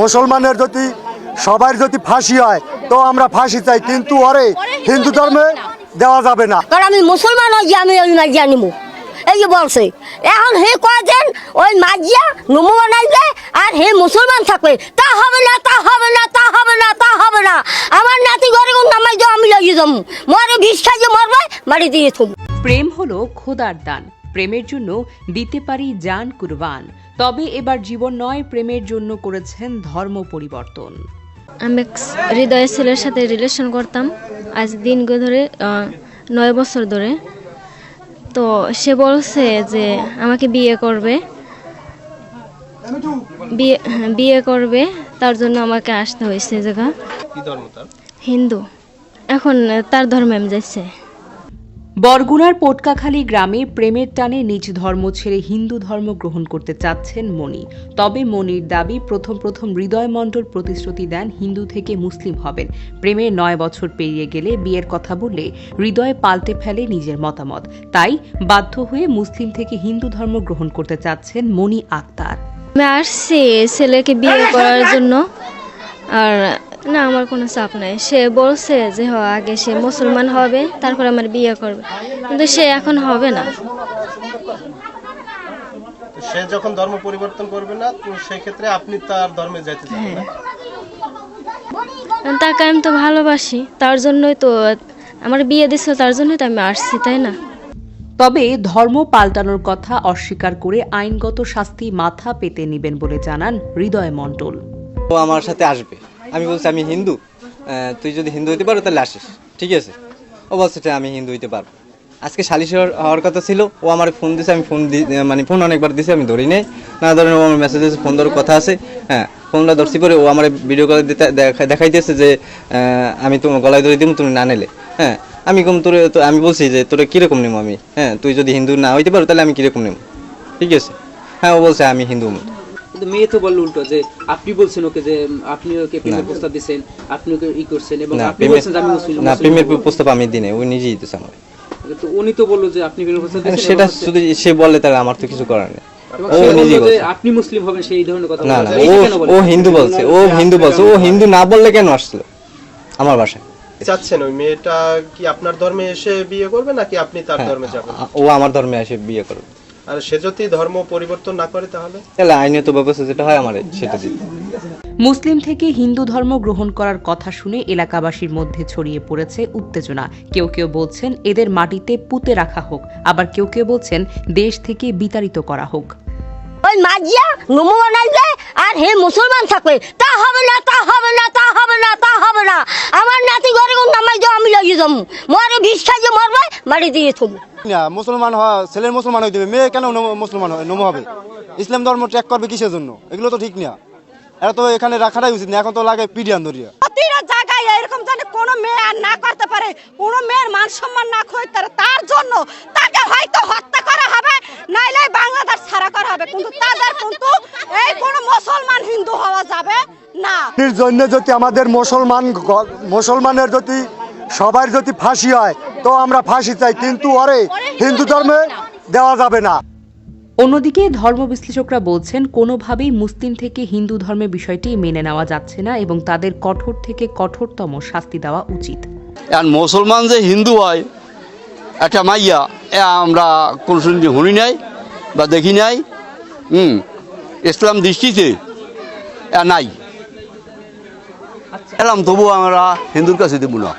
মুসলমানের যদি সবার যদি ফাঁসি হয় তো আমরা ফাঁসি চাই কিন্তু ওরে হিন্দু ধর্মে দেওয়া যাবে না। কারণ আমি মুসলমান ওই মাজিয়া নিমু এই যে বলছে এখন হে কয়েছেন ওই মাজিয়া নমু বানাইবে আর হে মুসলমান থাকবে তা হবে না তা হবে না তা হবে না তা হবে না। আমার নাতি ঘরে নামাই যাও আমি লাগিয়ে যাব। মরে বিষ খাইয়ে মরবে বাড়ি দিয়ে থুবো। প্রেম হলো খোদার দান। প্রেমের জন্য দিতে পারি যান কুরবান। তবে এবার জীবন নয় প্রেমের জন্য করেছেন ধর্ম পরিবর্তন। আমি এক হৃদয়ের ছেলের সাথে রিলেশন করতাম আজ দিন ধরে নয় বছর ধরে। তো সে বলছে যে আমাকে বিয়ে করবে। বিয়ে হ্যাঁ, বিয়ে করবে তার জন্য আমাকে আসতে হয়েছে জায়গা। হিন্দু। এখন তার ধর্মে আমি যাচ্ছে। বরগুনার পোটকাখালী গ্রামে প্রেমের টানে নিজ ধর্ম ছেড়ে হিন্দু ধর্ম গ্রহণ করতে চাচ্ছেন মণি। তবে মনির দাবি, প্রথম প্রথম হৃদয় মণ্ডল প্রতিশ্রুতি দেন হিন্দু থেকে মুসলিম হবেন। প্রেমের নয় বছর পেরিয়ে গেলে বিয়ের কথা বললে হৃদয় পাল্টে ফেলে নিজের মতামত। তাই বাধ্য হয়ে মুসলিম থেকে হিন্দু ধর্ম গ্রহণ করতে চাচ্ছেন মণি আক্তার। আসছি ছেলেকে বিয়ে করার জন্য। আর না আমার কোনো চাপ নাই। সে বলছে যে হ আগে সে মুসলমান হবে তারপর আমার বিয়ে করবে। কিন্তু সে এখন হবে না। সে যখন ধর্ম পরিবর্তন করবে না তো সেই ক্ষেত্রে আপনি তার ধর্মে যাইতে চান না? তাকে আমি তো ভালোবাসি তার জন্যই তো আমার বিয়ে দিছিল তার জন্যই তো আমি আসছি তাই না? তবে ধর্ম পাল্টানোর কথা অস্বীকার করে আইনগত শাস্তি মাথা পেতে নেবেন বলে জানান হৃদয় মণ্ডল। ও আমার সাথে আসবে। আমি বলছি আমি হিন্দু তুই যদি হিন্দু হইতে পারো তাহলে আসিস, ঠিক আছে? ও বলছে আমি হিন্দু হইতে পারব। আজকে সালিশ হওয়ার- কথা ছিল, ও আমার ফোন দিছে, আমি ফোন মানে ফোন অনেকবার দিছে, আমি ধরি নাই। না ধরেন ও আমার মেসেজ দিয়েছে ফোন ধরার কথা আছে। হ্যাঁ ফোনটা ধরছি পরে ও আমার ভিডিও কলে দিতে, দেখা- দেখাইতেছে যে আমি তোমার গলায় ধরে দিব তুমি না নিলে। হ্যাঁ আমি কম তোর, তো আমি বলছি যে, তোরা কীরকম নেব আমি? হ্যাঁ তুই যদি হিন্দু না হইতে পারো তাহলে আমি কীরকম নেব ঠিক আছে? হ্যাঁ ও বলছে আমি হিন্দু কিন্তু মেয়ে তো বলল উল্টো যে আপনি বলছেন ওকে যে আপনি ওকে প্রেমের প্রস্তাব দিচ্ছেন আপনি ওকে ই করছেন এবং আপনি বলছেন যে আমি মুসলিম না প্রেমের প্রস্তাব আমি দিই নাই, ওই নিজেই দিতেছে আমার তো উনি তো বলল যে আপনি প্রেমের প্রস্তাব দিচ্ছেন সেটা এবং শুধু সে বলে তাহলে আমার তো কিছু করার নেই। আপনি মুসলিম হবেন সেই ধরনের কথা না না ও কেন বলে? ও হিন্দু বলছে ও হিন্দু বলছে। ও হিন্দু না বললে কেন আসলো আমার বাসায়। চাচ্ছেন ওই মেয়েটা কি আপনার ধর্মে এসে বিয়ে করবে নাকি আপনি তার হ্যাঁ, ধর্মে যাবেন? ও আমার ধর্মে এসে বিয়ে করবে। আর সে যদি ধর্ম পরিবর্তন না করে তাহলে? তাহলে আইনত ব্যবস্থা যেটা হয় আমার সেটা মুসলিম থেকে হিন্দু ধর্ম গ্রহণ করার কথা শুনে এলাকাবাসীর মধ্যে ছড়িয়ে পড়েছে উত্তেজনা। কেউ কেউ বলছেন এদের মাটিতে পুঁতে রাখা হোক আবার কেউ কেউ বলছেন দেশ থেকে বিতাড়িত করা হোক। ওই মাজিয়া নমু বানাইবে আর হে মুসলমান থাকবে তা হবে না তা হবে না তা হবে না তা হবে না। আমার নাতি ঘরে নামাই যাও আমি যাব মরে বিষ খাইয়ে মরবে বাড়ি দিয়ে মুসলমান হওয়া ছেলের মুসলমান হইতে হবে। মেয়ে কেন মুসলমান হয় নম হবে? ইসলাম ধর্ম করবে কিসের জন্য? এগুলো তো ঠিক না। এরা তো এখানে রাখাটাই উচিত না। এখন তো লাগে পিডিয়ান ধরিয়া। প্রতিটা জায়গায় এরকম জানে কোনো মেয়ে আর না করতে পারে কোনো মেয়ের মান সম্মান না তার জন্য তাকে হয়তো হত্যা করা হবে নাইলে বাংলাদেশ ছাড়া করা হবে। কিন্তু তাদের কিন্তু এই কোনো মুসলমান হিন্দু হওয়া যাবে না। এর জন্য যদি আমাদের মুসলমান মুসলমানের যদি সবার যদি ফাঁসি হয় তো আমরা ফাঁসি চাই কিন্তু ওরে হিন্দু ধর্মে দেওয়া যাবে না। অন্যদিকে ধর্ম বিশ্লেষকরা বলছেন কোনোভাবেই মুসলিম থেকে হিন্দু ধর্মের বিষয়টি মেনে নেওয়া যাচ্ছে না এবং তাদের কঠোর থেকে কঠোরতম শাস্তি দেওয়া উচিত। আর মুসলমান যে হিন্দু হয় একটা মাইয়া এ আমরা কোনো শুনি শুনি নাই বা দেখি নাই হুম ইসলাম দৃষ্টিতে নাই। এলাম তবু আমরা হিন্দুর কাছে দেবো না।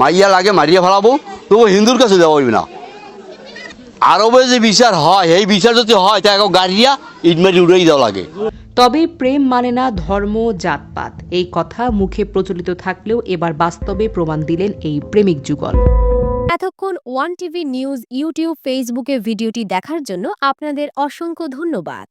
মাইয়া লাগে মারিয়া ফেলাবো তবু হিন্দুর কাছে দেওয়া হইবে না। আরবে যে বিচার হয় এই বিচার যদি হয় তা এখন গাড়িয়া ইট মারি উড়াই দেওয়া লাগে। তবে প্রেম মানে না ধর্ম জাতপাত। এই কথা মুখে প্রচলিত থাকলেও এবার বাস্তবে প্রমাণ দিলেন এই প্রেমিক যুগল। এতক্ষণ ওয়ান টিভি নিউজ ইউটিউব ফেসবুকে ভিডিওটি দেখার জন্য আপনাদের অসংখ্য ধন্যবাদ।